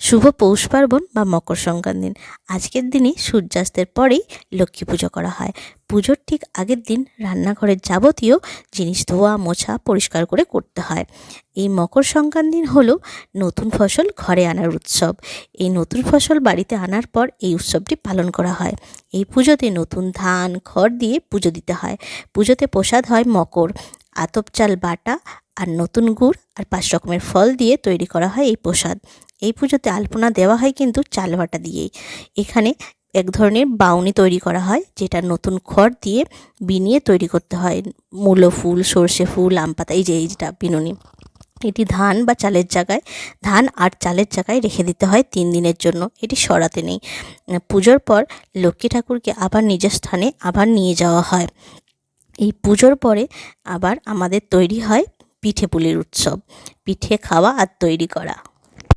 শুভ পৌষ পার্বণ বা মকর সংক্রান্তি দিন। আজকের দিনে সূর্যাস্তের পরেই লক্ষ্মী পুজো করা হয়। পুজোর ঠিক আগের দিন রান্নাঘরের যাবতীয় জিনিস, ধোয়া, মোছা পরিষ্কার করে করতে হয়। এই মকর সংক্রান্তি দিন হলো নতুন ফসল ঘরে আনার উৎসব। এই নতুন ফসল বাড়িতে আনার পর এই উৎসবটি পালন করা হয়। এই পুজোতে নতুন ধান, খড় দিয়ে পুজো দিতে হয়। পুজোতে প্রসাদ হয় মকর। আতপ চাল, বাটা আর নতুন গুড় আর পাঁচ রকমের ফল দিয়ে তৈরি করা হয় এই প্রসাদ। এই পুজোতে আলপনা দেওয়া হয় কিন্তু চাল বাটা দিয়েই। এখানে এক ধরনের বাউনি তৈরি করা হয়, যেটা নতুন খড় দিয়ে বিনিয়ে তৈরি করতে হয়। মূলো ফুল, সর্ষে ফুল, আম পাতা, এই যে, এই যেটা বিনুনি। এটি ধান বা চালের জায়গায়, ধান আর চালের জায়গায় রেখে দিতে হয় তিন দিনের জন্য। এটি সরাতে নেই। পুজোর পর লক্ষ্মী ঠাকুরকে আবার নিজের স্থানে আবার নিয়ে যাওয়া হয়। এই পুজোর পরে আবার আমাদের তৈরি হয় পিঠে পুলির উৎসব। পিঠে খাওয়া আর তৈরি করা।